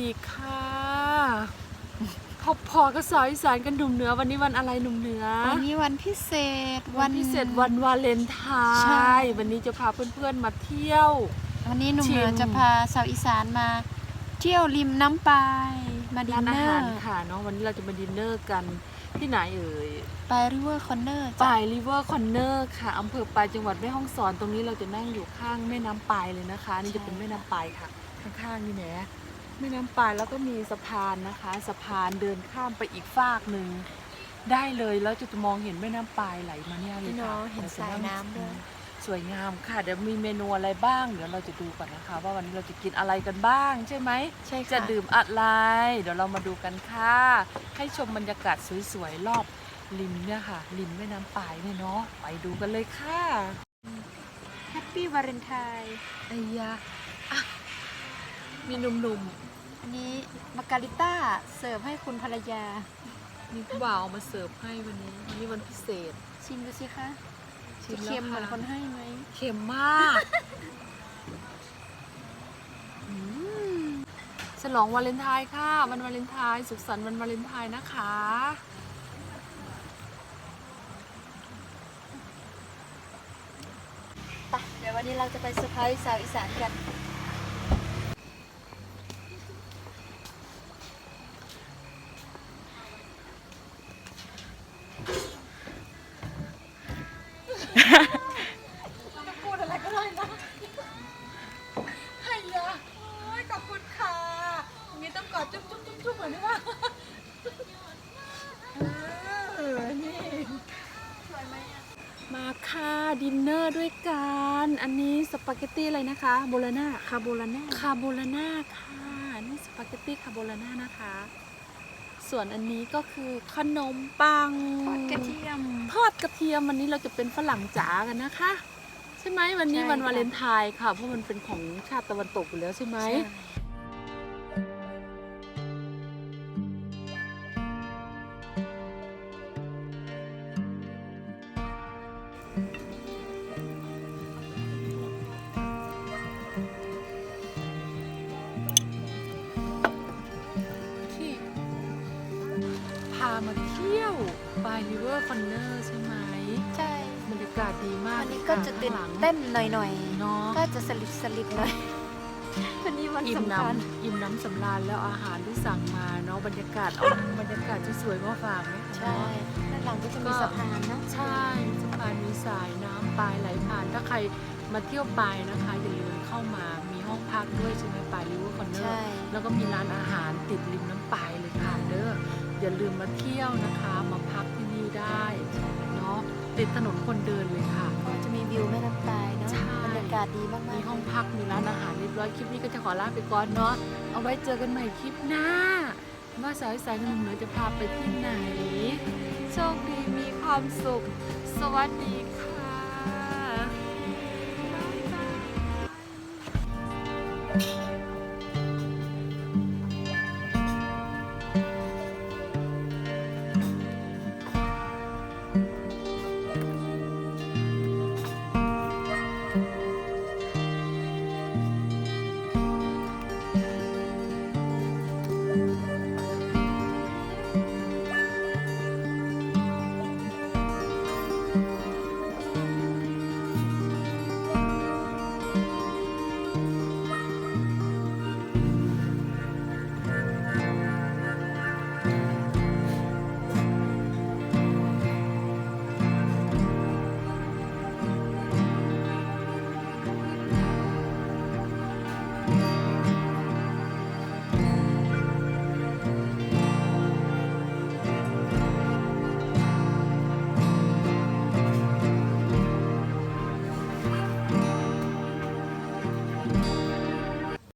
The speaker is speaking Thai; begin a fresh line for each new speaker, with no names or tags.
ดีค่ะพบพอกับสาวอีสานกันหนุ่มเหนือวันนี้วันอะไรหนุ่มเหนือ
วันนี้วันพิเศษ
วันพิเศษวันวาเลนไท
ใช่
น์วันนี้จะพาเพื่อนๆมาเที่ยว
วันนี้หนุ่มเหนือ
ชิม
จะพาสาวอีสานมาเที่ยวริมน้ำปายมาดิ
ร้าน
น
อา
เนอ
หาร
ร์
ค่ะเนาะวันนี้เราจะมาดินเนอร์กันที่ไหนเอ่ย
ไปริเวอร์คอนเนอร์
ปายริเวอร์คอนเนอร์ค่ะอำเภอปายจังหวัดแม่ฮ่องสอนตรงนี้เราจะนั่งอยู่ข้างแม่น้ำปายเลยนะคะ นี่จะเป็นแม่น้ำปายค่ะ ข้างๆนี่แหละ แม่น้ำปายแล้วก็มีสะพานนะคะ สะพานเดินข้ามไปอีกฟากหนึ่งได้เลยแล้วจะมองเห็นแม่น้ำปายไหลมาเนี่ยเลย
พี่
ค่ะ
เนาะเห็นสายน้ำด้วย
สวยงามค่ะเดี๋ยวมีเมนูอะไรบ้างเดี๋ยวเราจะดูก่อนนะคะ ว่าวันนี้เราจะกินอะไรกันบ้าง ใช่ไหม
ใช่ค่ะ
จะดื่มอะไร เดี๋ยวเรามาดูกันค่ะ ให้ชมบรรยากาศสวยๆรอบริมเนี่ยค่ะริมแม่น้ำปายเนี่ยเนาะไปดูกันเลยค่ะ
แฮปปี้วาเลนไทน์
ไอ้ยาอะ มีหนุ่ม
อันนี้มาการิต้าเสิร์ฟให้คุณภรรยา
ๆ มีผู้บ่าวเอามาเสิร์ฟให้วันนี้วันนี้วันพิเศษ
ชิมดูสิคะ
ชิ
จะ
มแล้ว
เค็มเหมือน
ค่ะ
คนให้ไหม
เค็มมาก อืมฉลองวาเลนไทน์ค่ะ วันวาเลนไทน์สุขสันต์วันวาเลนไทน์นะคะ
ไปเดี๋ยววันนี้เราจะไปเซอร์ไพรส์สาวอีสานกัน
ค่ะดินเนอร์ด้วยกัน อันนี้สปาเกตตี้อะไรนะคะโบลาน่า
คาโบลาน่า
คาโบลาน่าค่ะนี่สปาเกตตี้คาโบลาน่านะคะ ส่วนอันนี้ก็คือขนมปัง
ทอดกระเทียม
ทอดกระเทียมวันนี้เราจะเป็นฝรั่งจ๋ากันนะคะ ใช่ไหมวันนี้
ใช่
วัน
ค่ะ
วาเลนไทน์ค่ะ เพราะมันเป็นของชาติตะวันตกอยู่แล้วใช่ไหม มาเที่ยวบายริเวอร์คอนเนอร์ใช่ไหม
ใช่
บรรยากาศดีมาก
วันนี้ก็จะตื่น
ข้างหลัง
เต้นหน่อย
เนาะ
ๆก็จะสลิดสลิดหน่อยวันนี้วัน
อิ่ม
สำคัญ
น้ำอิ่มน้ำสำราญแล้วอาหารที่สั่งมาเนาะบรรยากาศเอาบรรยากาศที่สวยมาฝากไหมคะ
ใช่ด้านหลังก็จะมีสะพานเนอะ
ใช่สะพานมีสายน้ำปลายไหลผ่านถ้าใครมาเที่ยวปลายนะคะอย่าลืม เข้ามามีห้องพักด้วยใช่ไหมปลายริเวอร์คอนเนอ
ใช่
ร์แล้วก็มีร้านอาหารติดริมน้ำปลายเลยค่ะเด้ออย่าลืมมาเที่ยวนะคะ มาพักที่นี่ได้เนาะติดถนนคนเดินเลยค่ะ
ก็จะมีวิวแม่น้ำปลายเนาะ
ใช่
บรรยากาศดีมาก
มี
ๆ
ห้องพักมีร้านอาหารเรียบร้อยคลิปนี้ก็จะขอลาไปก่อนเนาะเอาไว้เจอกันใหม่คลิปหน้า ว่าสาวอีสายหนุ่มเหนือจะพาไปที่ไหน โชคดีมีความสุข สวัสดีค่ะ